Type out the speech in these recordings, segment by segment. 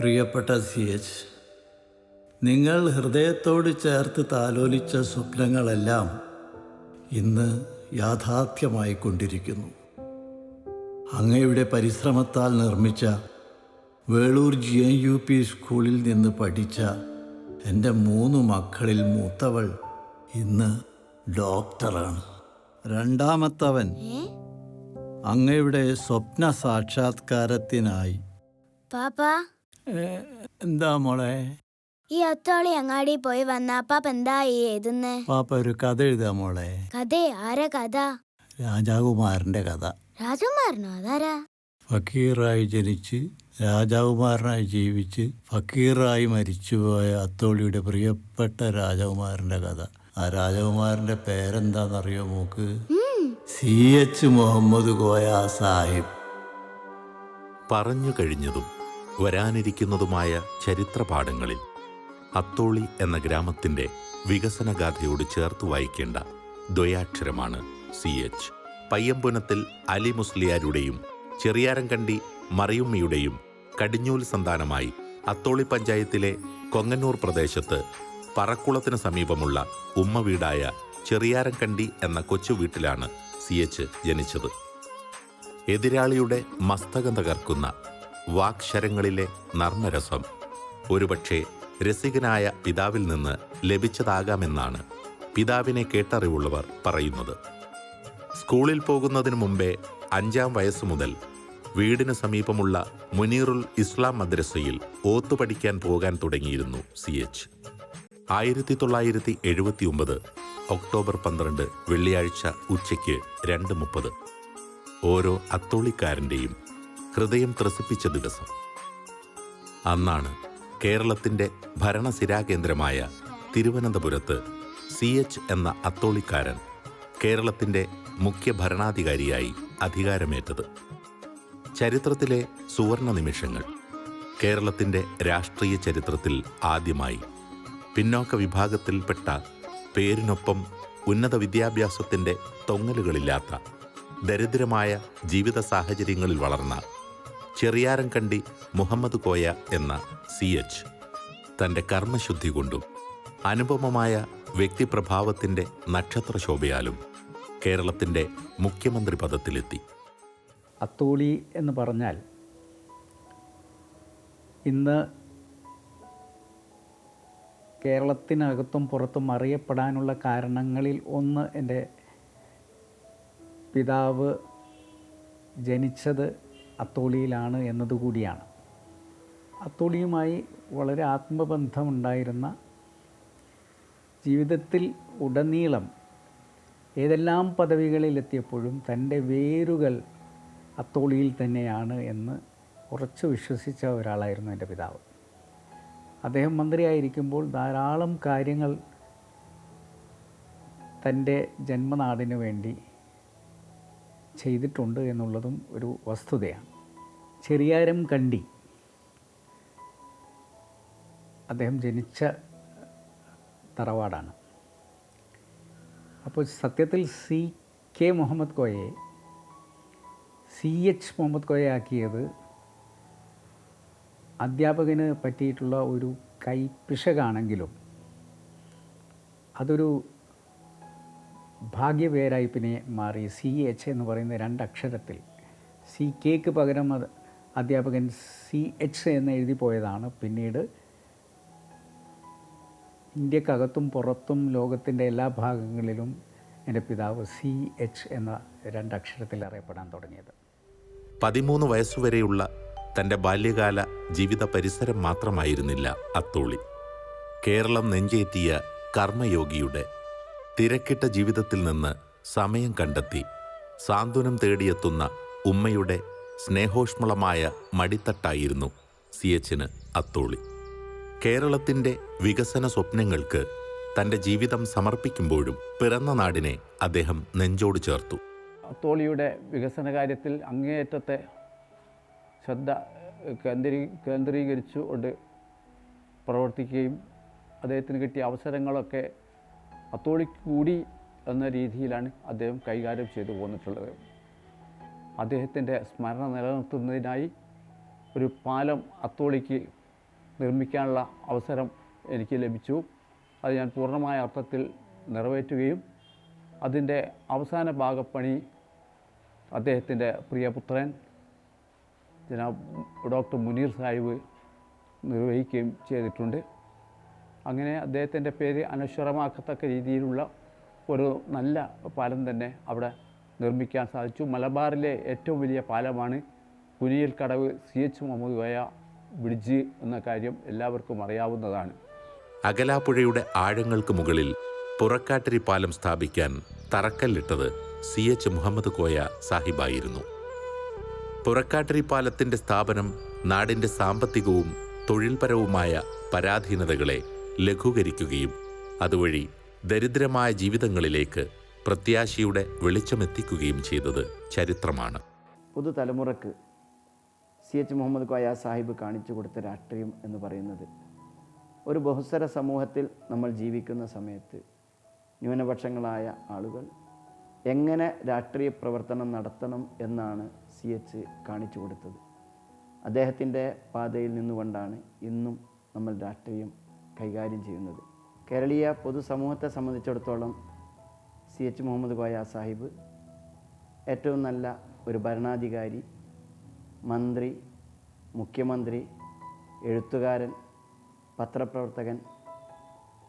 പ്രിയപ്പെട്ട C H നിങ്ങൾ ഹൃദയത്തോട് ചേർത്ത് താലോലിച്ച സ്വപ്നങ്ങളെല്ലാം ഇന്ന് യാഥാർത്ഥ്യമായിക്കൊണ്ടിരിക്കുന്നു അങ്ങയുടെ പരിശ്രമത്താൽ നിർമ്മിച്ച Velur G N U P സ്കൂളിൽ നിന്ന് പഠിച്ച എന്റെ മൂന്ന് മക്കളിൽ മൂത്തവൾ ഇന്ന് ഡോക്ടറാണ്. രണ്ടാമത്തവൻ അങ്ങയുടെ സ്വപ്ന സാക്ഷാത്കാരത്തിനായി പാപ്പാ എന്താ മോളെ? ഈ അത്തോളി അങ്ങാടി പോയി വന്ന പാപ്പ എന്താ ഈ എഴുതുന്നേ? പാപ്പ ഒരു കഥ എഴുതാ മോളെ. കഥേ? ആരാ കഥ? രാജാകുമാരന്റെ കഥ. രാജകുമാരനോ? അതാരാ? ഫക്കീറായി ജനിച്ച് രാജാകുമാരനായി ജീവിച്ച് ഫക്കീറായി മരിച്ചുപോയ അത്തോളിയുടെ പ്രിയപ്പെട്ട രാജകുമാരന്റെ കഥ. ആ രാജകുമാരന്റെ പേരെന്താണെന്നറിയോ mock? C H Muhammad Koya Sahib. പറഞ്ഞു കഴിഞ്ഞതും വരാനിരിക്കുന്നതുമായ ചരിത്രപാഠങ്ങളിൽ അത്തോളി എന്ന ഗ്രാമത്തിന്റെ വികസനഗാഥയോട് ചേർത്ത് വായിക്കേണ്ട ദ്വയാക്ഷരമാണ് സി എച്ച്. പയ്യമ്പുനത്തിൽ അലി മുസ്ലിയാരുടെയും ചെറിയാരംകണ്ടി മറിയുമ്മിയുടെയും കടിഞ്ഞൂൽ സന്താനമായി അത്തോളി പഞ്ചായത്തിലെ കൊങ്ങന്നൂർ പ്രദേശത്ത് പറക്കുളത്തിന് സമീപമുള്ള ഉമ്മ വീടായ ചെറിയാരംകണ്ടി എന്ന കൊച്ചു വീട്ടിലാണ് സി എച്ച് ജനിച്ചത്. എതിരാളിയുടെ മസ്തകം തകർക്കുന്ന വാക്ശരങ്ങളിലെ നർമ്മരസം ഒരുപക്ഷെ രസികനായ പിതാവിൽ നിന്ന് ലഭിച്ചതാകാമെന്നാണ് പിതാവിനെ കേട്ടറിവുള്ളവർ പറയുന്നത്. സ്കൂളിൽ പോകുന്നതിന് മുമ്പേ അഞ്ചാം വയസ്സു മുതൽ വീടിന് സമീപമുള്ള മുനീറുൽ ഇസ്ലാം മദ്രസയിൽ ഓത്തു പഠിക്കാൻ പോകാൻ തുടങ്ങിയിരുന്നു സി എച്ച്. ആയിരത്തി തൊള്ളായിരത്തി എഴുപത്തി ഒമ്പത് ഒക്ടോബർ പന്ത്രണ്ട് വെള്ളിയാഴ്ച ഉച്ചയ്ക്ക് രണ്ട് മുപ്പത്. ഓരോ അത്തോളിക്കാരന്റെയും ഹൃദയം ത്രസിപ്പിച്ച ദിവസം. അന്നാണ് കേരളത്തിന്റെ ഭരണസിരാകേന്ദ്രമായ തിരുവനന്തപുരത്ത് സി എച്ച് എന്ന അത്തോളിക്കാരൻ കേരളത്തിന്റെ മുഖ്യ ഭരണാധികാരിയായി അധികാരമേറ്റത്. ചരിത്രത്തിലെ സുവർണ നിമിഷങ്ങൾ കേരളത്തിന്റെ രാഷ്ട്രീയ ചരിത്രത്തിൽ ആദ്യമായി. പിന്നോക്ക വിഭാഗത്തിൽപ്പെട്ട പേരിനൊപ്പം ഉന്നത വിദ്യാഭ്യാസത്തിന്റെ തൊങ്ങലുകളില്ലാത്ത ദരിദ്രമായ ജീവിത സാഹചര്യങ്ങളിൽ വളർന്ന ചെറിയാരൻകണ്ടി മുഹമ്മദ് കോയ എന്ന സി എച്ച് തന്റെ കർമ്മശുദ്ധി കൊണ്ടും അനുപമമായ വ്യക്തിപ്രഭാവത്തിന്റെ നക്ഷത്രശോഭയാലും കേരളത്തിന്റെ മുഖ്യമന്ത്രി പദത്തിലെത്തി. അത്തോളി എന്ന് പറഞ്ഞാൽ ഇന്ന് കേരളത്തിനകത്തും പുറത്തും അറിയപ്പെടാനുള്ള കാരണങ്ങളിൽ ഒന്ന് എന്റെ പിതാവ് ജനിച്ചത് അത്തോളിയിലാണ് എന്നതുകൂടിയാണ്. അത്തോളിയുമായി വളരെ ആത്മബന്ധമുണ്ടായിരുന്ന ജീവിതത്തിൽ ഉടനീളം ഏതെല്ലാം പദവികളിലെത്തിയപ്പോഴും തന്റെ വേരുകൾ അത്തോളിയിൽ തന്നെയാണ് എന്ന് ഉറച്ചു വിശ്വസിച്ച ഒരാളായിരുന്നു എന്റെ പിതാവ്. അദ്ദേഹം മന്ത്രിയായിരിക്കുമ്പോൾ ധാരാളം കാര്യങ്ങൾ തന്റെ ജന്മനാടിനു വേണ്ടി ചെയ്തിട്ടുണ്ട് എന്നുള്ളതും ഒരു വസ്തുതയാണ്. ചെറിയാരം കണ്ടി. അദ്ദേഹം ജനിച്ച തറവാടാണ്. അപ്പോൾ സത്യത്തിൽ സി കെ മുഹമ്മദ് കോയയെ സി എച്ച് മുഹമ്മദ് കോയ ആക്കിയത് അധ്യാപകന് പറ്റിയിട്ടുള്ള ഒരു കൈപ്പിശകാണെങ്കിലും അതൊരു ഭാഗ്യപേരായി പിന്നെ മാറി സി എച്ച് എന്ന് പറയുന്ന രണ്ടക്ഷരത്തിൽ സി കെക്ക് പകരം അത് അധ്യാപകൻ സി എച്ച് എന്ന് എഴുതി പോയതാണ്. പിന്നീട് ഇന്ത്യക്കകത്തും പുറത്തും ലോകത്തിന്റെ എല്ലാ ഭാഗങ്ങളിലും എന്റെ പിതാവ് സി എച്ച് എന്ന രണ്ടക്ഷരത്തിൽ അറിയപ്പെടാൻ തുടങ്ങിയത്. പതിമൂന്ന് വയസ്സുവരെയുള്ള തന്റെ ബാല്യകാല ജീവിത പരിസരം മാത്രമായിരുന്നില്ല അത്തോളി. കേരളം നെഞ്ചേറ്റിയ കർമ്മയോഗിയുടെ തിരക്കിട്ട ജീവിതത്തിൽ നിന്ന് സമയം കണ്ടെത്തി. സാന്ത്വനം തേടിയെത്തുന്ന ഉമ്മയുടെ സ്നേഹോഷ്മളമായ മടിത്തട്ടായിരുന്നു സി എച്ചിന് അത്തോളി. കേരളത്തിന്റെ വികസന സ്വപ്നങ്ങൾക്ക് തന്റെ ജീവിതം സമർപ്പിക്കുമ്പോഴും പിറന്ന നാടിനെ അദ്ദേഹം നെഞ്ചോട് ചേർത്തു. അത്തോളിയുടെ വികസന കാര്യത്തിൽ അങ്ങേയറ്റത്തെ ശ്രദ്ധ കേന്ദ്രീ കേന്ദ്രീകരിച്ചുകൊണ്ട് പ്രവർത്തിക്കുകയും അദ്ദേഹത്തിന് കിട്ടിയ അവസരങ്ങളൊക്കെ അത്തോളിക്ക് കൂടി എന്ന രീതിയിലാണ് അദ്ദേഹം കൈകാര്യം ചെയ്തു പോന്നിട്ടുള്ളത്. അദ്ദേഹത്തിന്റെ സ്മരണ നിലനിർത്തുന്നതിനായി ഒരു പാലം അത്തോളിക്ക് നിർമ്മിക്കാനുള്ള അവസരം എനിക്ക് ലഭിച്ചു. അത് ഞാൻ പൂർണമായ അർത്ഥത്തിൽ നിറവേറ്റുകയും അതിന്റെ അവസാന ഭാഗപ്പണി അദ്ദേഹത്തിന്റെ പ്രിയപുത്രൻ ജനാബ് ഡോക്ടർ മുനീർ സാഹിബ് നിർവഹിക്കുകയും ചെയ്തിട്ടുണ്ട്. അങ്ങനെ അദ്ദേഹത്തിന്റെ പേര് അനശ്വരമാക്കത്തക്ക രീതിയിലുള്ള ഒരു നല്ല പാലം തന്നെ അവിടെ നിർമ്മിക്കാൻ സാധിച്ചു. മലബാറിലെ ഏറ്റവും വലിയ പാലമാണ് Kuniyil Kadavu C H Muhammad Koya bridge എന്ന കാര്യം എല്ലാവർക്കും അറിയാവുന്നതാണ്. അകലാപ്പുഴയുടെ ആഴങ്ങൾക്ക് മുകളിൽ പുറക്കാട്ടിരി പാലം സ്ഥാപിക്കാൻ തറക്കല്ലിട്ടത് സി എച്ച് മുഹമ്മദ് കോയ സാഹിബായിരുന്നു. പുറക്കാട്ടിരി പാലത്തിന്റെ സ്ഥാപനം നാടിന്റെ സാമ്പത്തികവും തൊഴിൽപരവുമായ പരാധീനതകളെ ലഘൂകരിക്കുകയും അതുവഴി ദരിദ്രമായ ജീവിതങ്ങളിലേക്ക് പ്രത്യാശയുടെ വെളിച്ചമെത്തിക്കുകയും ചെയ്തത് ചരിത്രമാണ്. പുതുതലമുറക്ക് സി എച്ച് മുഹമ്മദ് കോയ സാഹിബ് കാണിച്ചു കൊടുത്ത രാഷ്ട്രീയം എന്ന് പറയുന്നത് ഒരു ബഹുസ്വര സമൂഹത്തിൽ നമ്മൾ ജീവിക്കുന്ന സമയത്ത് ന്യൂനപക്ഷങ്ങളായ ആളുകൾ എങ്ങനെ രാഷ്ട്രീയ പ്രവർത്തനം നടത്തണം എന്നാണ് സി എച്ച് കാണിച്ചു കൊടുത്തത്. അദ്ദേഹത്തിന്റെ പാതയിൽ നിന്നുകൊണ്ടാണ് ഇന്നും നമ്മൾ രാഷ്ട്രീയം കൈകാര്യം ചെയ്യുന്നത്. കേരളീയ പൊതുസമൂഹത്തെ സംബന്ധിച്ചിടത്തോളം സി എച്ച് മുഹമ്മദ് കോയ സാഹിബ് ഏറ്റവും നല്ല ഒരു ഭരണാധികാരി മന്ത്രി മുഖ്യമന്ത്രി എഴുത്തുകാരൻ പത്രപ്രവർത്തകൻ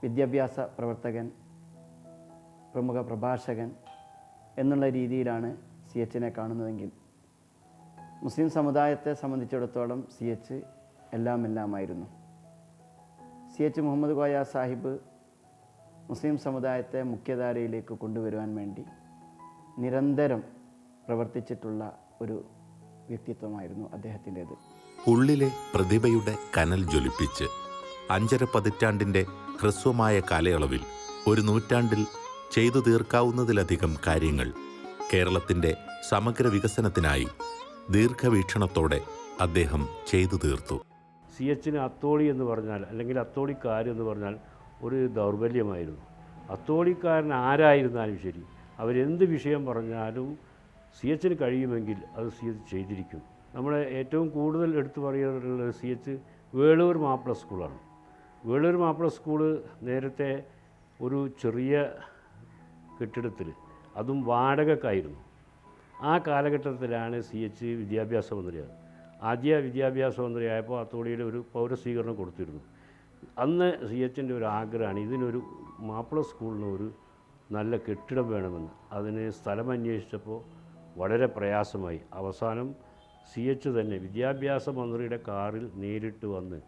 വിദ്യാഭ്യാസ പ്രവർത്തകൻ പ്രമുഖ പ്രഭാഷകൻ എന്നുള്ള രീതിയിലാണ് സി എച്ചിനെ കാണുന്നതെങ്കിൽ മുസ്ലിം സമുദായത്തെ സംബന്ധിച്ചിടത്തോളം സി എച്ച് എല്ലാം എല്ലാമായിരുന്നു സി എച്ച് മുഹമ്മദ് കോയ സാഹിബ് മുസ്ലിം സമുദായത്തെ മുഖ്യധാരയിലേക്ക് കൊണ്ടുവരുവാൻ വേണ്ടി നിരന്തരം പ്രവർത്തിച്ചിട്ടുള്ള ഒരു വ്യക്തിത്വമായിരുന്നു അദ്ദേഹത്തിന്റേത്. ഉള്ളിലെ പ്രതിഭയുടെ കനൽ ജ്വലിപ്പിച്ച് അഞ്ചര പതിറ്റാണ്ടിന്റെ ഹ്രസ്വമായ കാലയളവിൽ ഒരു നൂറ്റാണ്ടിൽ ചെയ്തു തീർക്കാവുന്നതിലധികം കാര്യങ്ങൾ കേരളത്തിന്റെ സമഗ്ര വികസനത്തിനായി ദീർഘവീക്ഷണത്തോടെ അദ്ദേഹം ചെയ്തു തീർത്തു. സി എച്ചിന് അത്തോളി എന്ന് പറഞ്ഞാൽ അല്ലെങ്കിൽ അത്തോളിക്കാർ എന്ന് പറഞ്ഞാൽ ഒരു ദൗർബല്യമായിരുന്നു. അത്തോളിക്കാരൻ ആരായിരുന്നാലും ശരി അവരെന്ത് വിഷയം പറഞ്ഞാലും സി എച്ചിന് കഴിയുമെങ്കിൽ അത് സി എച്ച് ചെയ്തിരിക്കും. നമ്മളെ ഏറ്റവും കൂടുതൽ എടുത്തു പറയാറുള്ളത് സി എച്ച് വേളൂർ മാപ്പിള സ്കൂളാണ്. വേളൂർ മാപ്പിള സ്കൂൾ നേരത്തെ ഒരു ചെറിയ കെട്ടിടത്തിൽ അതും വാടകക്കായിരുന്നു. ആ കാലഘട്ടത്തിലാണ് സി എച്ച് വിദ്യാഭ്യാസ മന്ത്രിയായത് ആദ്യ വിദ്യാഭ്യാസ മന്ത്രിയായപ്പോൾ അത്തോളിയിൽ ഒരു പൗരസ്വീകരണം കൊടുത്തിരുന്നു. അന്ന് സി എച്ചിന്റെ ഒരു ആഗ്രഹമാണ് ഇതിനൊരു മാപ്പിള സ്കൂളിന് ഒരു നല്ല കെട്ടിടം വേണമെന്ന്. അതിന് സ്ഥലം അന്വേഷിച്ചപ്പോൾ വളരെ പ്രയാസമായി. അവസാനം സി എച്ച് തന്നെ വിദ്യാഭ്യാസ മന്ത്രിയുടെ കാറിൽ നേരിട്ട് വന്ന്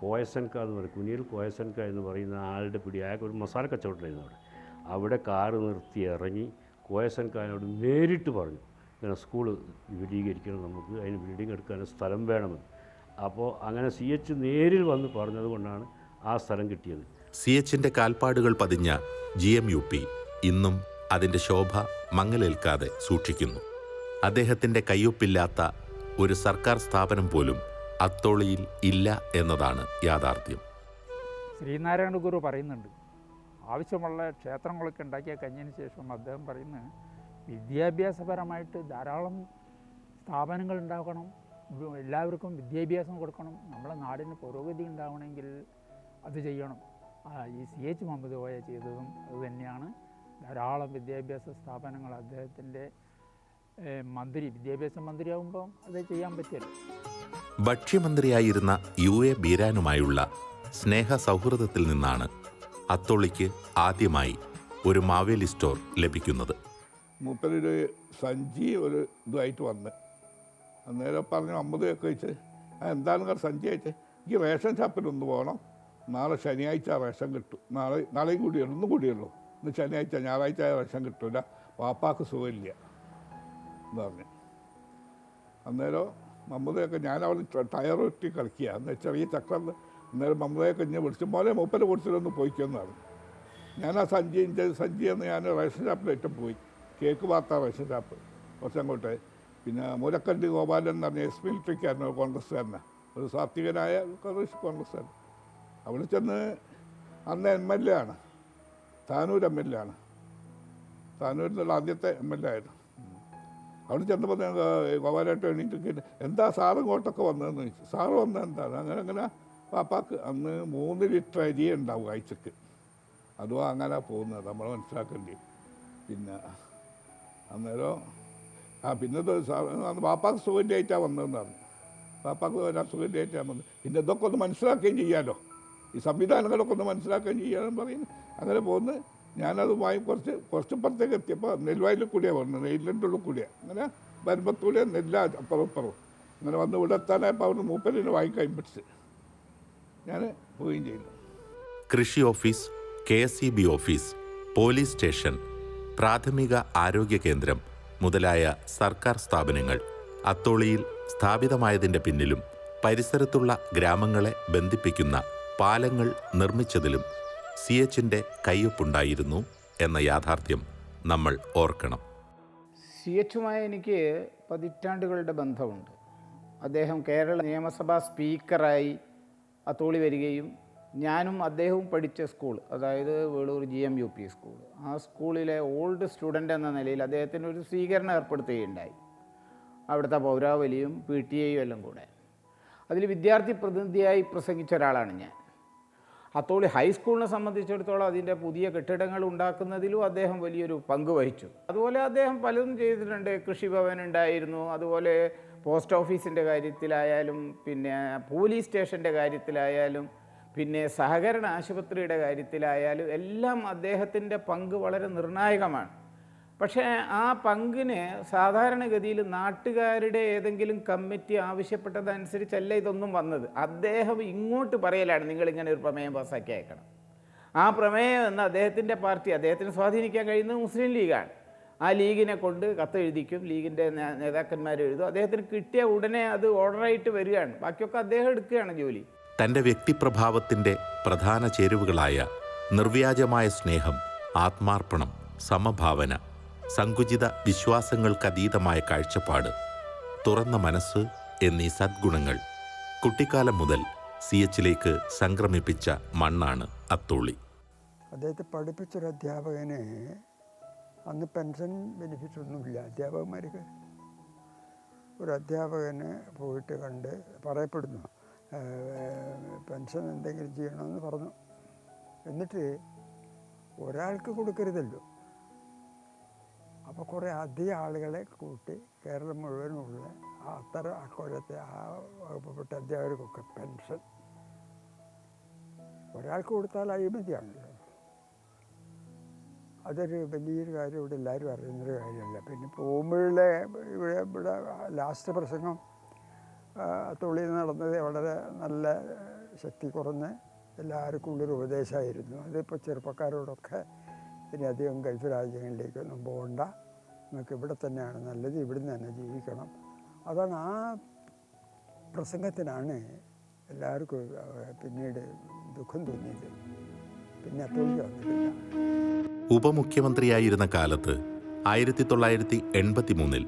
കോയസൻക എന്ന് പറയും കുനിയിൽ കോയസൻക എന്ന് പറയുന്ന ആളുടെ പിടി അയാൾക്ക് ഒരു മസാല കച്ചവടമായിരുന്നു അവിടെ. അവിടെ കാറ് നിർത്തി ഇറങ്ങി കോയസൻകാനോട് നേരിട്ട് പറഞ്ഞു. ഇങ്ങനെ സ്കൂൾ വിപുലീകരിക്കണം നമുക്ക് അതിന് ബിൽഡിംഗ് എടുക്കാൻ സ്ഥലം വേണമെന്ന് അപ്പോൾ അങ്ങനെ സി എച്ച് നേരിൽ വന്ന് പറഞ്ഞതുകൊണ്ടാണ് ആ സ്ഥലം കിട്ടിയത്. സി എച്ചിന്റെ കാൽപ്പാടുകൾ പതിഞ്ഞ ജി എം യു പി ഇന്നും അതിന്റെ ശോഭ മങ്ങലേൽക്കാതെ സൂക്ഷിക്കുന്നു. അദ്ദേഹത്തിന്റെ കയ്യൊപ്പില്ലാത്ത ഒരു സർക്കാർ സ്ഥാപനം പോലും അത്തോളിയിൽ ഇല്ല എന്നതാണ് യാഥാർത്ഥ്യം. ശ്രീനാരായണ ഗുരു പറയുന്നുണ്ട് ആവശ്യമുള്ള ക്ഷേത്രങ്ങളൊക്കെ ഉണ്ടാക്കിയ കഴിഞ്ഞതിന് ശേഷം അദ്ദേഹം പറയുന്നത് വിദ്യാഭ്യാസപരമായിട്ട് ധാരാളം സ്ഥാപനങ്ങൾ ഉണ്ടാക്കണം എല്ലാവർക്കും വിദ്യാഭ്യാസം കൊടുക്കണം. നമ്മുടെ നാടിന് പുരോഗതി ഉണ്ടാവണമെങ്കിൽ അത് ചെയ്യണം. ഈ സി എച്ച് മുഹമ്മദ് കോയ ചെയ്തതും അത് തന്നെയാണ്. ധാരാളം വിദ്യാഭ്യാസ സ്ഥാപനങ്ങൾ അദ്ദേഹത്തിന്റെ മന്ത്രി വിദ്യാഭ്യാസ മന്ത്രിയാകുമ്പോൾ അത് ചെയ്യാൻ പറ്റില്ല. ഭക്ഷ്യമന്ത്രിയായിരുന്ന യു എ ബീരാനുമായുള്ള സ്നേഹ സൗഹൃദത്തിൽ നിന്നാണ് അത്തോളിക്ക് ആദ്യമായി ഒരു മാവേലി സ്റ്റോർ ലഭിക്കുന്നത്. മൂപ്പരൊരു സഞ്ചി ഒരു ഇതുമായിട്ട് വന്ന്. അന്നേരം പറഞ്ഞു അമ്പത് ഒക്കെ വെച്ച്. "ആ, എന്താണ് നിങ്ങൾ സഞ്ചി അയച്ച് ഈ റേഷൻ ഷാപ്പിൽ ഒന്ന് പോകണം നാളെ ശനിയാഴ്ച റേഷൻ കിട്ടും. നാളെ നാളെയും കൂടിയുള്ളൂ ഇന്നും കൂടിയുള്ളൂ ഇന്ന് ശനിയാഴ്ച ഞായറാഴ്ച റേഷൻ കിട്ടില്ല വാപ്പാക്ക് സുഖമില്ല. എന്ന് പറഞ്ഞു. അന്നേരം മമ്മതയൊക്കെ ഞാൻ അവിടെ ടയർ ഒറ്റി കളിക്കുക. എന്ന് ചെറിയ ചക്രം. അന്നേരം മമ്മതയൊക്കെ ഞാൻ വിളിച്ചു മോനെ മൂപ്പരെ കുടിച്ചിട്ടൊന്ന് പോയിക്കൊന്നു പറഞ്ഞു. ഞാൻ ആ സഞ്ചി സഞ്ചി എന്ന് ഞാൻ റേഷൻ ഷാപ്പിലേറ്റം പോയി. കേക്ക് വാർത്ത റേഷൻ ഷാപ്പ് കുറച്ചങ്ങോട്ട്. പിന്നെ മുരക്കണ്ടി ഗോപാലൻ എന്ന് പറഞ്ഞ എസ് മിലിറ്ററിക്കാരൻ ഒരു തന്നെ ഒരു സാത്വികനായ കോൺഗ്രസ് കോൺഗ്രസ്സുകാരൻ അവിടെ ചെന്ന് അന്ന് എം എൽ എ ആണ്. താനൂർ എം എൽ എ ആണ്. താനൂരിലുള്ള ആദ്യത്തെ എം എൽ എ ആയിരുന്നു. അവിടെ ചെന്നപ്പോൾ ഗോപാലായിട്ട് എണീറ്റ് എന്താ സാറ് ഇങ്ങോട്ടൊക്കെ വന്നതെന്ന് ചോദിച്ചു. സാറ് വന്നത് അങ്ങനെ അങ്ങനെ പാപ്പാക്ക് അന്ന് മൂന്ന് ലിറ്റർ അരി ഉണ്ടാവും ആഴ്ചക്ക്. അതും അങ്ങനെ പോകുന്നത്. നമ്മൾ മനസ്സിലാക്കേണ്ടി പിന്നെ അന്നേരം ആ പിന്നത്തെ സാറ് പാപ്പാക്ക് സുഖന്റെ ആയിട്ടാണ് വന്നതെന്ന് പറഞ്ഞു. പാപ്പാക്ക് വരാൻ സുഖന്റെ ആയിട്ടാണ് വന്നത്. പിന്നെ ഇതൊക്കെ ഒന്ന് മനസ്സിലാക്കുകയും ചെയ്യാമല്ലോ ഈ സംവിധാനങ്ങളൊക്കെ ഒന്ന് മനസ്സിലാക്കുകയും ചെയ്യാമെന്ന് പറയുന്നു. അങ്ങനെ പോകുന്നു ഞാനതുമായി കുറച്ച് കുറച്ച് പുറത്തേക്ക് എത്തിയപ്പോൾ നെൽവയലിൽ കൂടിയാണ് വന്നത്. നെല്ലിന്റെ ഉള്ളിൽ കൂടിയാണ് അങ്ങനെ വരുമ്പത്തൂടെ നെല്ല അപ്പുറം ഇപ്പുറം അങ്ങനെ വന്ന് ഇവിടെ എത്താനായപ്പോൾ അവിടെ മൂപ്പരിന് വായിക്കാൻ പിടിച്ച് ഞാൻ പോവുകയും ചെയ്തു. കൃഷി office K S E B office police station പ്രാഥമിക ആരോഗ്യ കേന്ദ്രം മുതലായ സർക്കാർ സ്ഥാപനങ്ങൾ അത്തോളിയിൽ സ്ഥാപിതമായതിന്റെ പിന്നിലും പരിസരത്തുള്ള ഗ്രാമങ്ങളെ ബന്ധിപ്പിക്കുന്ന പാലങ്ങൾ നിർമ്മിച്ചതിലും സി എച്ചിന്റെ കയ്യൊപ്പുണ്ടായിരുന്നു എന്ന യാഥാർത്ഥ്യം നമ്മൾ ഓർക്കണം. സി എച്ചുമായി എനിക്ക് പതിറ്റാണ്ടുകളുടെ ബന്ധമുണ്ട്. അദ്ദേഹം കേരള നിയമസഭാ സ്പീക്കറായി അത്തോളി വരികയും ഞാനും അദ്ദേഹവും പഠിച്ച സ്കൂൾ അതായത് Velur G M U P school. ആ സ്കൂളിലെ ഓൾഡ് സ്റ്റുഡന്റ് എന്ന നിലയിൽ അദ്ദേഹത്തിന് ഒരു സ്വീകരണം ഏർപ്പെടുത്തുകയുണ്ടായി. അവിടുത്തെ പൗരാവലിയും പി ടി എയും എല്ലാം കൂടെ. അതിൽ വിദ്യാർത്ഥി പ്രതിനിധിയായി പ്രസംഗിച്ച ഒരാളാണ് ഞാൻ. അത്തോളി ഹൈസ്കൂളിനെ സംബന്ധിച്ചിടത്തോളം അതിന്റെ പുതിയ കെട്ടിടങ്ങൾ ഉണ്ടാക്കുന്നതിലും അദ്ദേഹം വലിയൊരു പങ്ക് വഹിച്ചു. അതുപോലെ അദ്ദേഹം പലതും ചെയ്തിട്ടുണ്ട്. കൃഷിഭവൻ ഉണ്ടായിരുന്നു. അതുപോലെ പോസ്റ്റ് ഓഫീസിന്റെ കാര്യത്തിലായാലും പിന്നെ പോലീസ് സ്റ്റേഷന്റെ കാര്യത്തിലായാലും പിന്നെ സഹകരണ ആശുപത്രിയുടെ കാര്യത്തിലായാലും എല്ലാം അദ്ദേഹത്തിന്റെ പങ്ക് വളരെ നിർണായകമാണ്. പക്ഷേ ആ പങ്കിന് സാധാരണഗതിയിൽ നാട്ടുകാരുടെ ഏതെങ്കിലും കമ്മിറ്റി ആവശ്യപ്പെട്ടതനുസരിച്ചല്ല ഇതൊന്നും വന്നത്. അദ്ദേഹം ഇങ്ങോട്ട് പറയലാണ് നിങ്ങളിങ്ങനെ ഒരു പ്രമേയം പാസ്സാക്കി അയക്കണം. ആ പ്രമേയം എന്ന് അദ്ദേഹത്തിന്റെ പാർട്ടി അദ്ദേഹത്തിന് സ്വാധീനിക്കാൻ കഴിയുന്നത് മുസ്ലിം ലീഗാണ്. ആ ലീഗിനെ കൊണ്ട് കത്തെഴുതിക്കും ലീഗിന്റെ നേതാക്കന്മാർ എഴുതും അദ്ദേഹത്തിന് കിട്ടിയ ഉടനെ അത് ഓർഡറായിട്ട് വരികയാണ്. ബാക്കിയൊക്കെ അദ്ദേഹം എടുക്കുകയാണ് ജോലി. തന്റെ വ്യക്തിപ്രഭാവത്തിന്റെ പ്രധാന ചേരുവകളായ നിർവ്യാജമായ സ്നേഹം ആത്മാർപ്പണം സമഭാവന സങ്കുചിത വിശ്വാസങ്ങൾക്കതീതമായ കാഴ്ചപ്പാട് തുറന്ന മനസ്സ് എന്നീ സദ്ഗുണങ്ങൾ കുട്ടിക്കാലം മുതൽ സി എച്ചിലേക്ക് സംക്രമിപ്പിച്ച മണ്ണാണ് അത്തോളി. അദ്ദേഹത്തെ പഠിപ്പിച്ചൊരു അധ്യാപകനെ അന്ന് പെൻഷൻ ബെനിഫിറ്റ് ഒന്നുമില്ല അധ്യാപകന്മാർക്ക് ഒരു അധ്യാപകനെ പോയിട്ട് കണ്ട് പറയപ്പെടുന്നു. "ഏഹ്, പെൻഷൻ എന്തെങ്കിലും ചെയ്യണമെന്ന് പറഞ്ഞു. എന്നിട്ട് ഒരാൾക്ക് കൊടുക്കരുതല്ലോ. അപ്പോൾ കുറേ അധികം ആളുകളെ കൂട്ടി കേരളം മുഴുവനുമുള്ള ആ അത്തരം അക്കൊല്ലത്തെ ആ വകുപ്പപ്പെട്ട അധ്യാപകർക്കൊക്കെ പെൻഷൻ. ഒരാൾക്ക് കൊടുത്താൽ അഴിമതിയാണല്ലോ. അതൊരു വലിയൊരു കാര്യം ഇവിടെ എല്ലാവരും അറിയുന്നൊരു കാര്യമല്ല. പിന്നെ പോകുമ്പോഴുള്ള ഇവിടെ ഇവിടെ ലാസ്റ്റ് പ്രസംഗം തൊള്ളിയിൽ നടന്നത് വളരെ നല്ല ശക്തി കുറഞ്ഞ് എല്ലാവർക്കും ഉള്ളൊരു ഉപദേശമായിരുന്നു. അതിപ്പോൾ ചെറുപ്പക്കാരോടൊക്കെ ഇനി അധികം ഗൾഫ് രാജ്യങ്ങളിലേക്കൊന്നും പോകണ്ട. നിങ്ങൾക്ക് ഇവിടെ തന്നെയാണ് നല്ലത് ഇവിടുന്ന് തന്നെ ജീവിക്കണം. അതാണ് ആ പ്രസംഗത്തിനാണ് എല്ലാവർക്കും പിന്നീട് ദുഃഖം തോന്നിയത്. പിന്നെ വന്നിട്ടില്ല. ഉപമുഖ്യമന്ത്രിയായിരുന്ന കാലത്ത് ആയിരത്തി തൊള്ളായിരത്തി എൺപത്തി മൂന്നിൽ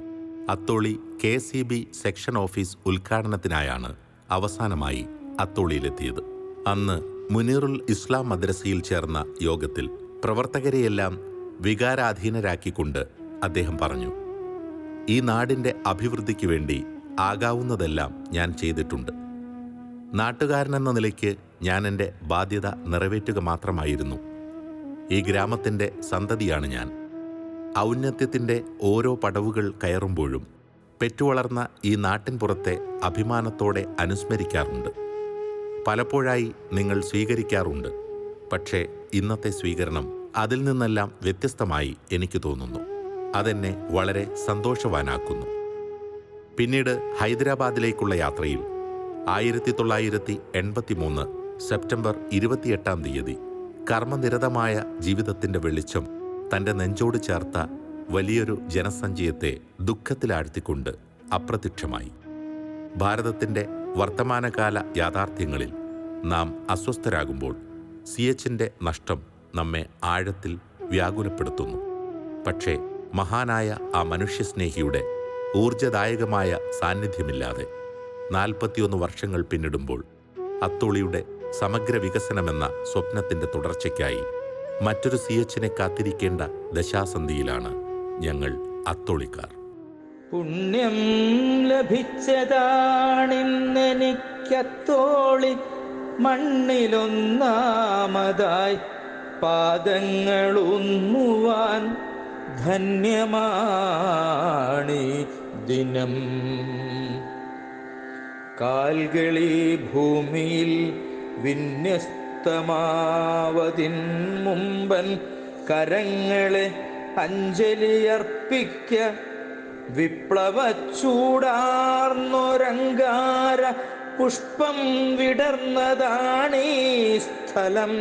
Atholi K C B section office ഉദ്ഘാടനത്തിനായാണ് അവസാനമായി അത്തോളിയിലെത്തിയത്. അന്ന് മുനീറുൽ ഇസ്ലാം മദ്രസയിൽ ചേർന്ന യോഗത്തിൽ പ്രവർത്തകരെയെല്ലാം വികാരാധീനരാക്കിക്കൊണ്ട് അദ്ദേഹം പറഞ്ഞു ഈ നാടിന്റെ അഭിവൃദ്ധിക്ക് വേണ്ടി ആകാവുന്നതെല്ലാം ഞാൻ ചെയ്തിട്ടുണ്ട്. നാട്ടുകാരനെന്ന നിലയ്ക്ക് ഞാൻ എന്റെ ബാധ്യത നിറവേറ്റുക മാത്രമായിരുന്നു. ഈ ഗ്രാമത്തിന്റെ സന്തതിയാണ് ഞാൻ. ഔന്നത്യത്തിന്റെ ഓരോ പടവുകൾ കയറുമ്പോഴും പെറ്റുവളർന്ന ഈ നാട്ടിൻ പുറത്തെ അഭിമാനത്തോടെ അനുസ്മരിക്കാറുണ്ട്. പലപ്പോഴായി നിങ്ങൾ സ്വീകരിക്കാറുണ്ട്. പക്ഷേ ഇന്നത്തെ സ്വീകരണം അതിൽ നിന്നെല്ലാം വ്യത്യസ്തമായി എനിക്ക് തോന്നുന്നു. അതെന്നെ വളരെ സന്തോഷവാനാക്കുന്നു. പിന്നീട് ഹൈദരാബാദിലേക്കുള്ള യാത്രയിൽ ആയിരത്തി തൊള്ളായിരത്തി എൺപത്തി മൂന്ന് സെപ്റ്റംബർ ഇരുപത്തിയെട്ടാം തീയതി കർമ്മനിരതമായ ജീവിതത്തിന്റെ വെളിച്ചം തന്റെ നെഞ്ചോട് ചേർത്ത വലിയൊരു ജനസഞ്ചയത്തെ ദുഃഖത്തിലാഴ്ത്തിക്കൊണ്ട് അപ്രത്യക്ഷമായി. ഭാരതത്തിന്റെ വർത്തമാനകാല യാഥാർത്ഥ്യങ്ങളിൽ നാം അസ്വസ്ഥരാകുമ്പോൾ സി എച്ചിന്റെ നഷ്ടം നമ്മെ ആഴത്തിൽ വ്യാകുലപ്പെടുത്തുന്നു. പക്ഷേ മഹാനായ ആ മനുഷ്യസ്നേഹിയുടെ ഊർജദായകമായ സാന്നിധ്യമില്ലാതെ നാൽപ്പത്തിയൊന്ന് വർഷങ്ങൾ പിന്നിടുമ്പോൾ അത്തോളിയുടെ സമഗ്ര വികസനമെന്ന സ്വപ്നത്തിന്റെ തുടർച്ചയ്ക്കായി മറ്റൊരു സി എച്ചിനെ കാത്തിരിക്കേണ്ട ദശാസന്ധിയിലാണ് ഞങ്ങൾ അത്തോളിക്കാർ. പുണ്യം ലഭിച്ചതാണിന്നെനിക്കത്തോളി മണ്ണിലൊന്നാമതായി പാദങ്ങളൊന്നുവാൻ ധന്യമാണി ദിനം. കാൽകളി ഭൂമിയിൽ വിന്യസ്തമാവതിൻ മുമ്പൻ കരങ്ങളെ അഞ്ജലിയർപ്പിക്ക വിപ്ലവ ചൂടാർന്നൊരങ്കാര പുഷ്പം വിടർന്നതാണീ സ്ഥലം.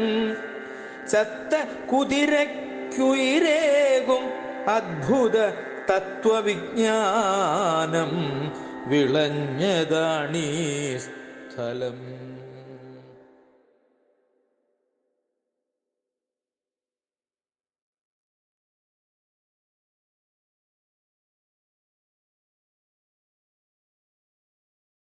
ചത്ത കുതിരയ്ക്കുയിരേകും അദ്ഭുത തത്വവിജ്ഞാനം വിളഞ്ഞതാണീ സ്ഥലം.